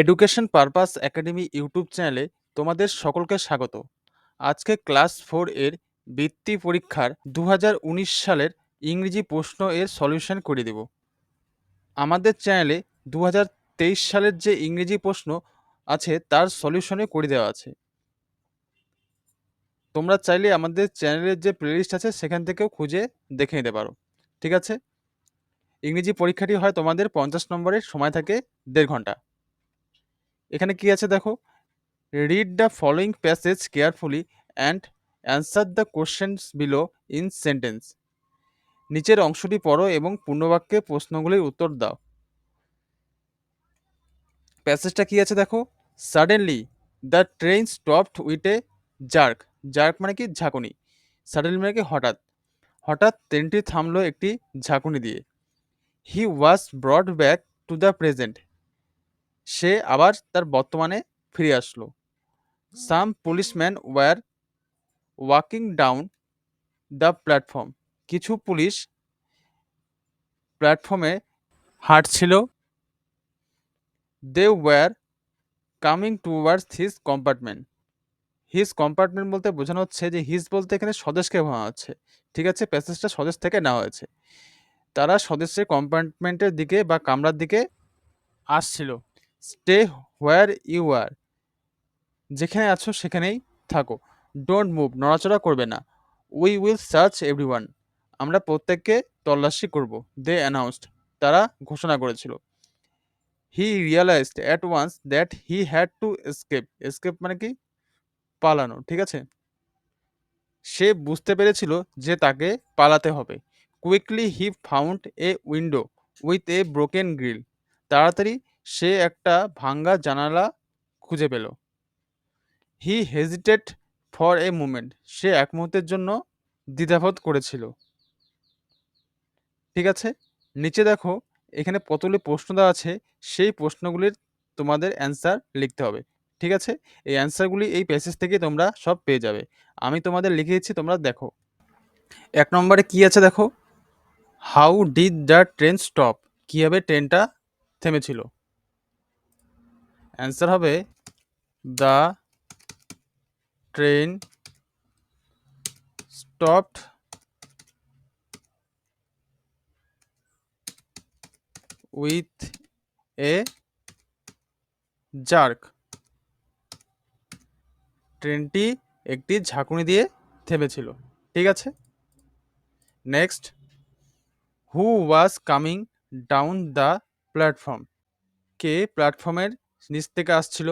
Education purpose academy YouTube চ্যানেলে তোমাদের সকলকে স্বাগত। আজকে ক্লাস ফোর এর বৃত্তি পরীক্ষার দু হাজার উনিশ সালের ইংরেজি প্রশ্ন এর সলিউশন করে দেব। আমাদের চ্যানেলে দু হাজার তেইশ সালের যে ইংরেজি প্রশ্ন আছে, তার সলিউশনে করে দেওয়া আছে। তোমরা চাইলে আমাদের চ্যানেলের যে প্লেলিস্ট আছে, সেখান থেকেও খুঁজে দেখে নিতে পারো। ঠিক আছে? ইংরেজি পরীক্ষাটি হয় তোমাদের পঞ্চাশ নম্বরের, সময় থাকে দেড় ঘণ্টা। এখানে কি আছে দেখো? Read the following passage carefully and answer the questions below in sentence নিচের অংশটি পড়ো এবং পূর্ণবাক্যে প্রশ্নগুলির উত্তর দাও। প্যাসেজটা কি আছে দেখো? Suddenly the train stopped with a jerk jerk মানে কি? ঝাঁকুনি। সাডেনলি মানে কি? হঠাৎ। হঠাৎ ট্রেনটি থামলো একটি ঝাঁকুনি দিয়ে। He was brought back to the present সে আবার তার বর্তমানে ফিরে আসলো। Some policeman were walking down the platform কিছু পুলিশ প্ল্যাটফর্মে হাঁটছিল। They were coming towards his compartment his compartment বলতে বোঝানো হচ্ছে যে হিজ বলতে এখানে স্বদেশকে বোঝানো হচ্ছে। ঠিক আছে? প্যাসেজটা স্বদেশ থেকে নেওয়া হয়েছে। তারা স্বদেশের কম্পার্টমেন্টের দিকে বা কামরার দিকে আসছিল। Stay where you are. যেখানে আছো, সেখানেই থাকো। ডোন্ট মুভ, নড়াচড়া করবে না। We will search everyone. আমরা প্রত্যেককে তল্লাশি করব, দে অ্যানাউন্সড। তারা ঘোষণা করেছিল। He realised at once that he had to escape. Escape মানে কি? পালানো, ঠিক আছে? সে বুঝতে পেরেছিল যে তাকে পালাতে হবে। Quickly he found a window with a broken grill. তাড়াতাড়ি সে একটা ভাঙ্গা জানালা খুঁজে পেল। He hesitated for a moment সে এক মুহূর্তের জন্য দ্বিধাবোধ করেছিল। ঠিক আছে, নিচে দেখো, এখানে কতগুলি প্রশ্ন দেওয়া আছে, সেই প্রশ্নগুলির তোমাদের অ্যান্সার লিখতে হবে। ঠিক আছে, এই অ্যান্সারগুলি এই প্যাসেজ থেকে তোমরা সব পেয়ে যাবে। আমি তোমাদের লিখে দিচ্ছি, তোমরা দেখো। এক নম্বরে কি আছে দেখো? How did the train stop কীভাবে ট্রেনটা থেমেছিল? অ্যান্সার হবে the train stopped with a jerk. ট্রেনটি একটি ঝাঁকুনি দিয়ে থেমেছিল, ঠিক আছে? Next, who was coming down the platform. কে প্ল্যাটফর্মের নিচ থেকে আসছিল।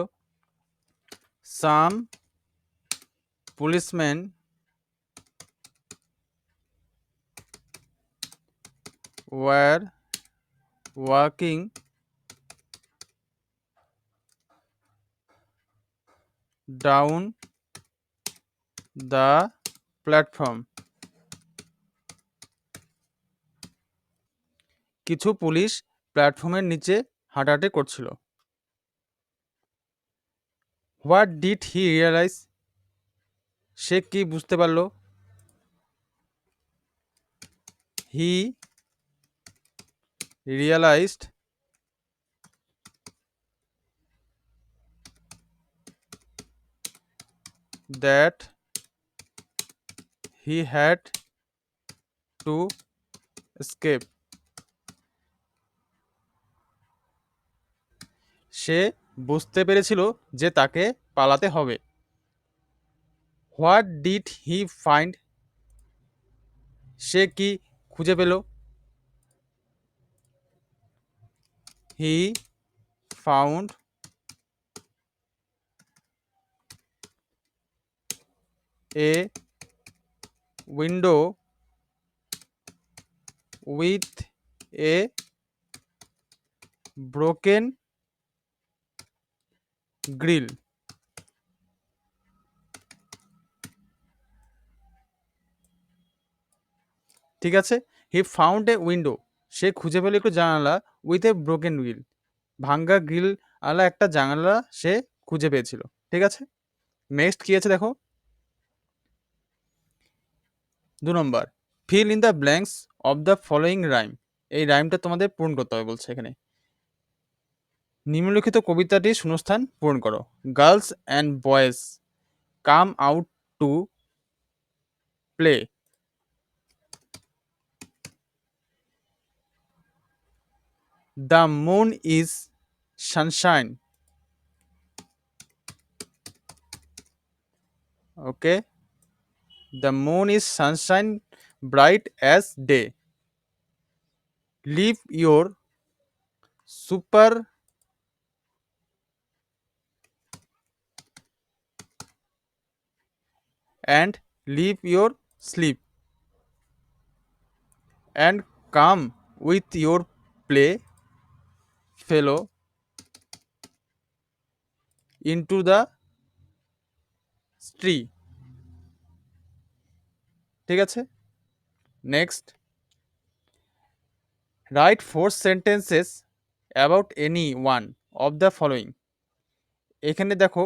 Some, policeman were walking, down, the platform. কিছু পুলিশ প্ল্যাটফর্মের নিচে হাঁটাহাঁটি করছিল। হোয়াট ডিড হি রিয়ালাইজ সে কি বুঝতে পারল? He realised that he had to escape. সে বুঝতে পেরেছিল যে তাকে পালাতে হবে। What did he find? সে কি খুঁজে পেল? He found a window with a broken grille. ঠিক আছে? হি ফাউন্ড এ উইন্ডো সে খুঁজে পেল একটু জানালা উইথ এ ব্রোকেন গ্রিল ভাঙ্গা গ্রিল আলা একটা জানালা সে খুঁজে পেয়েছিল। ঠিক আছে? নেক্সট কি আছে দেখো? দু নম্বর। Fill in the blanks of the following rhyme এই রাইমটা তোমাদের পূরণ করতে হবে বলছে এখানে। নিম্নলিখিত কবিতাটি শূন্যস্থান পূরণ করো। Girls and boys, come out to play. The moon is sunshine. Okay. The moon is sunshine, bright as day. Live your super and leave your sleep. And come with your play fellow into the tree. ঠিক আছে? Next write four sentences about any one of the following এখানে দেখো,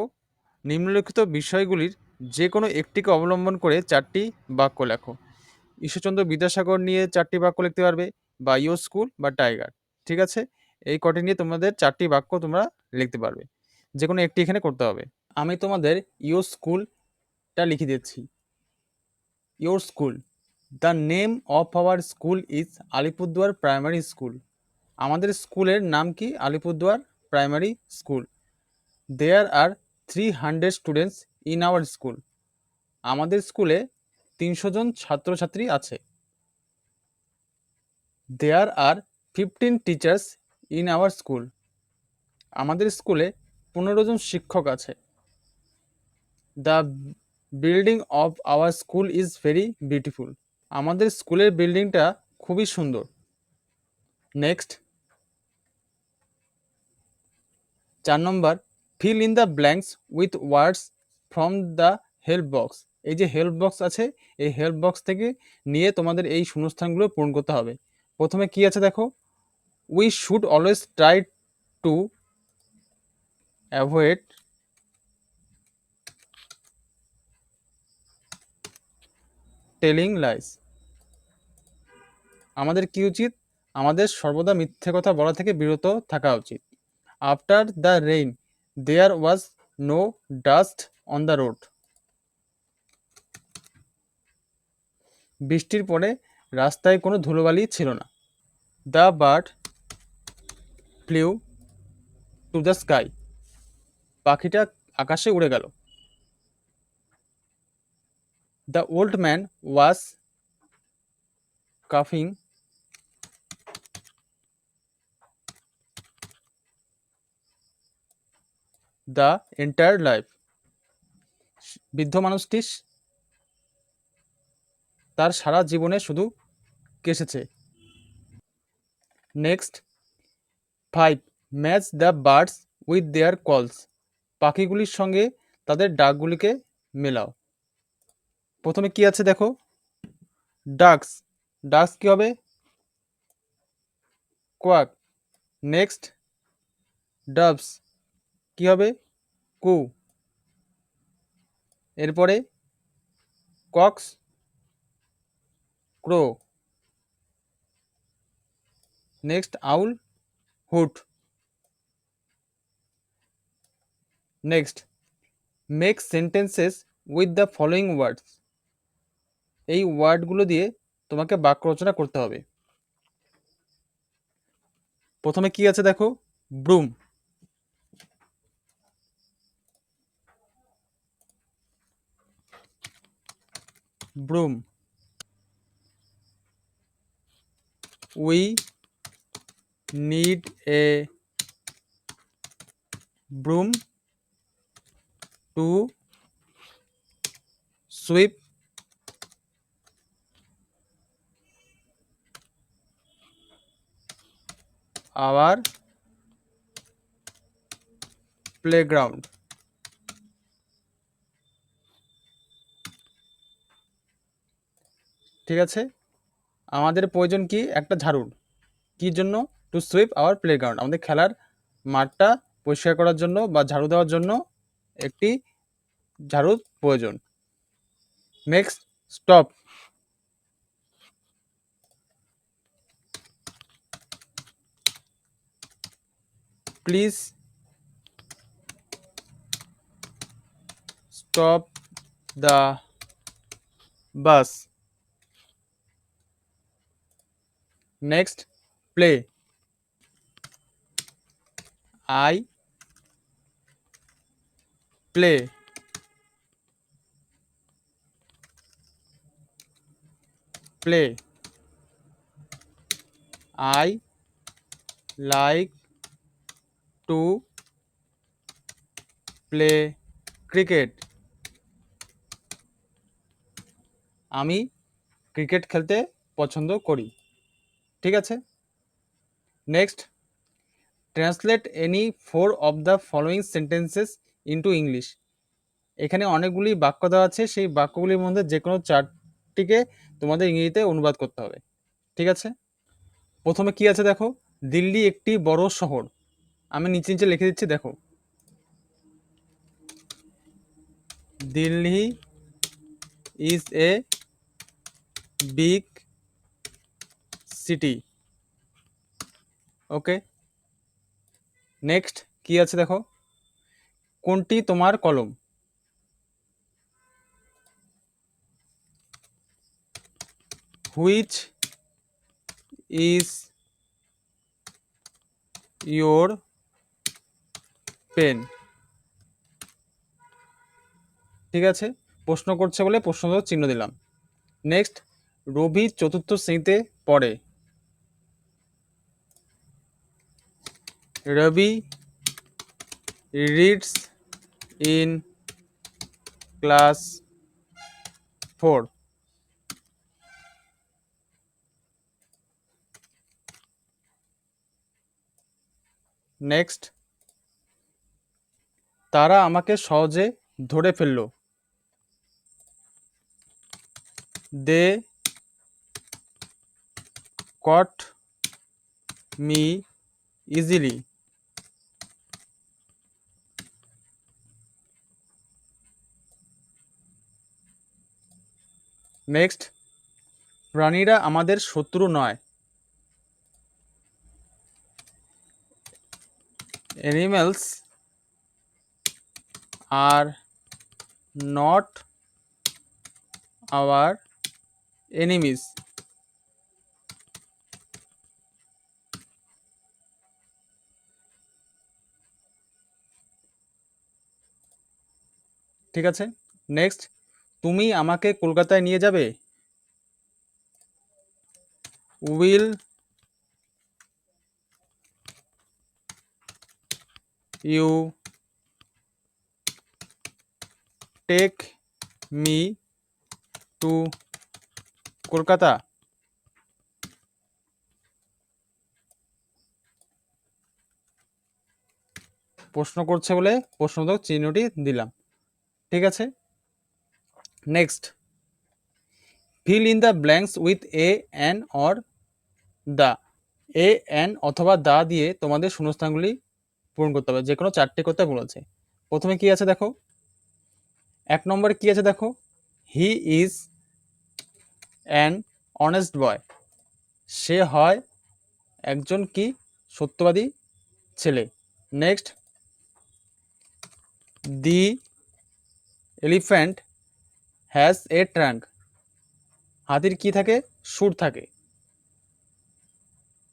নিম্নলিখিত বিষয়গুলির যে কোনো একটিকে অবলম্বন করে চারটি বাক্য লেখো। ঈশ্বরচন্দ্র বিদ্যাসাগর নিয়ে চারটি বাক্য লিখতে পারবে, বা ইয়ো স্কুল, বা টাইগার, ঠিক আছে? এই কটি নিয়ে তোমাদের চারটি বাক্য তোমরা লিখতে পারবে। যে কোনো একটি এখানে করতে হবে। আমি তোমাদের ইয়ো স্কুলটা লিখে দিচ্ছি। Your school, the name of our school is Alipurduar primary school. আমাদের স্কুলের নাম কি? Alipurduar primary school. There are three hundred students in our school আমাদের স্কুলে তিনশো জন ছাত্রছাত্রী আছে। There are fifteen teachers in our school আমাদের স্কুলে পনেরো জন শিক্ষক আছে। The building of our school is very beautiful আমাদের স্কুলের বিল্ডিংটা খুবই সুন্দর। নেক্সট চার number fill in the blanks with words from the help box এই যে হেল্প বক্স আছে, এই হেল্প বক্স থেকে নিয়ে তোমাদের এই শূন্যস্থানগুলো পূরণ করতে হবে। প্রথমে কি আছে দেখো? We should always try to avoid telling lies আমাদের কি উচিত? আমাদের সর্বদা মিথ্যে কথা বলা থেকে বিরত থাকা উচিত। After the rain there was no dust on the road বৃষ্টির পরে রাস্তায় কোনো ধুলোবালি ছিল না। The bird flew to the sky পাখিটা আকাশে উড়ে গেল। দ্য ওল্ড ম্যান ওয়াজ কাফিং দ্য এন্টায়ার লাইফ বৃদ্ধ মানুষটি তার সারা জীবনে শুধু কেসেছে। Next five match the birds with their calls পাখিগুলির সঙ্গে তাদের ডাকগুলিকে মেলাও। প্রথমে কি আছে দেখো? ডাকস ডাকস কি হবে? কোয়াক নেক্সট ডাবস কি হবে? কু এরপরে Cox crow. Next owl hoot next make sentences with the following words. এই ওয়ার্ডগুলো দিয়ে তোমাকে বাক্য রচনা করতে হবে। প্রথমে কি আছে দেখো? ব্রুম। broom. We need a broom to sweep our playground ঠিক আছে? আমাদের প্রয়োজন কি? একটা ঝাড়ুর। কি জন্য? টু সুইপ আওয়ার প্লেগ্রাউন্ড আমাদের খেলার মাঠটা পরিষ্কার করার জন্য বা ঝাড়ু দেওয়ার জন্য একটি ঝাড়ুর প্রয়োজন। Next stop please stop the bus next play I play play I like to play cricket আমি ক্রিকেট খেলতে পছন্দ করি। ঠিক আছে? Next translate any four of the following sentences into English এখানে অনেকগুলি বাক্য দেওয়া আছে, সেই বাক্যগুলির মধ্যে যে কোনো চারটিকে তোমাদের ইংরেজিতে অনুবাদ করতে হবে। ঠিক আছে? প্রথমে কি আছে দেখো? দিল্লি একটি বড় শহর। আমি নিচে নিচে লিখে দিচ্ছি, দেখো। Delhi is a big city okay next কি আছে দেখো? কোনটি তোমার কলম? হুইচ ইজ ইয়োর পেন ঠিক আছে? প্রশ্ন করছে বলে প্রশ্ন চিহ্ন দিলাম। নেক্সট রবি চতুর্থ শ্রেণীতে পড়ে। Rabi reads in class four next তারা আমাকে সহজে ধরে ফেলল। They caught me easily next প্রাণীরা আমাদের শত্রু নয়। Animals are not our enemies ঠিক আছে? নেক্সট তুমি আমাকে কলকাতায় নিয়ে যাবে? Will you take me to Kolkata? প্রশ্ন করছে বলে প্রশ্নবোধক চিহ্নটি দিলাম। ঠিক আছে? Next fill in the blanks with a an or the a an অথবা দা দিয়ে তোমাদের শূন্যস্থানগুলি পূরণ করতে হবে। যে কোনো চারটে করতে বলেছে প্রথমে কি আছে দেখো? এক নম্বরে কি আছে দেখো? He is an honest boy সে হয় একজন কি? সত্যবাদী ছেলে। Next the elephant has a trunk হাতির কি থাকে? সুর থাকে।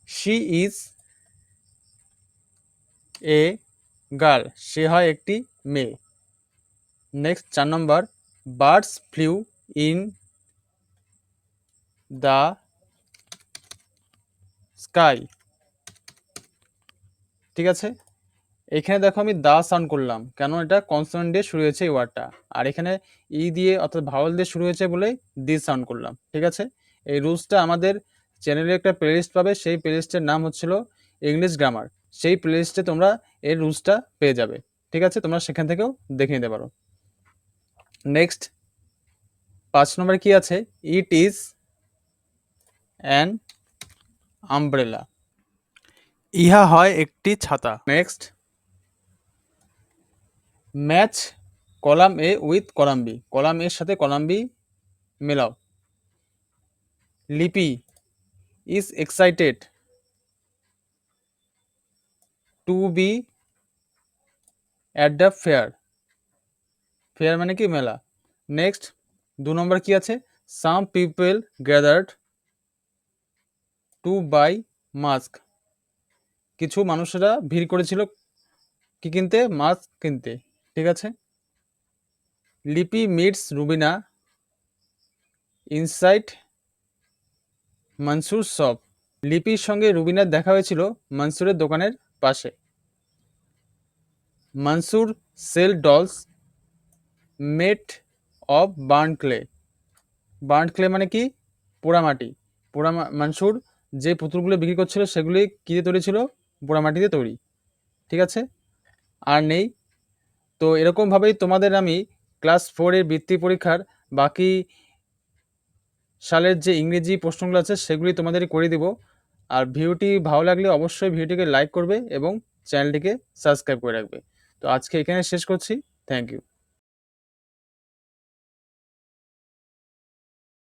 শি ইজ এ গার্ল সে হয় একটি মেয়ে। নেক্সট চার number birds flew in the sky ঠিক আছে? এখানে দেখো আমি দা সাউন্ড করলাম। কেন এটা কনসোনেন্ট দিয়ে শুরু হয়েছে এই ওয়ার্ডটা আর এখানে ই দিয়ে অর্থাৎ ভাওয়াল দিয়ে শুরু হয়েছে বলেই দি সাউন্ড করলাম ঠিক আছে? এই রুলসটা আমাদের চ্যানেলে একটা প্লেলিস্ট পাবে সেই প্লেলিস্টের নাম হচ্ছিল ইংলিশ গ্রামার সেই প্লেলিস্টে তোমরা এর রুলসটা পেয়ে যাবে ঠিক আছে? তোমরা সেখান থেকেও দেখে নিতে পারো। নেক্সট পাঁচ নম্বরে কি আছে? ইট ইজ অ্যান আমব্রেলা ইহা হয় একটি ছাতা। Next match column A with column B. Column এর সাথে কলাম বি মেলাও। Lipi is excited to be at the fair. Fair মানে কি? মেলা। নেক্সট, দু নম্বর কি আছে? Some people gathered to buy mask. কিছু মানুষেরা ভিড় করেছিল কি কিনতে? মাস্ক কিনতে। ঠিক আছে? Lipi meets Rubina, inside Mansur shop লিপির সঙ্গে রুবিনার দেখা হয়েছিল মনসুরের দোকানের পাশে। Mansur sell dolls, made of burn clay burn clay মানে কি? পোড়ামাটি। পোড়া মনসুর যে পুতুলগুলো বিক্রি করছিল সেগুলি কী দিয়ে তৈরি ছিল? পোড়ামাটিতে তৈরি। ঠিক আছে? আর নেই তো এরকমভাবেই তোমাদের আমি ক্লাস ফোরের বৃত্তি পরীক্ষার বাকি সালের যে ইংরেজি প্রশ্নগুলো আছে সেগুলি তোমাদের করে দিব। আর ভিডিওটি ভালো লাগলে অবশ্যই ভিডিওটিকে লাইক করবে এবং চ্যানেলটিকে সাবস্ক্রাইব করে রাখবে। তো আজকে এখানে শেষ করছি। Thank you.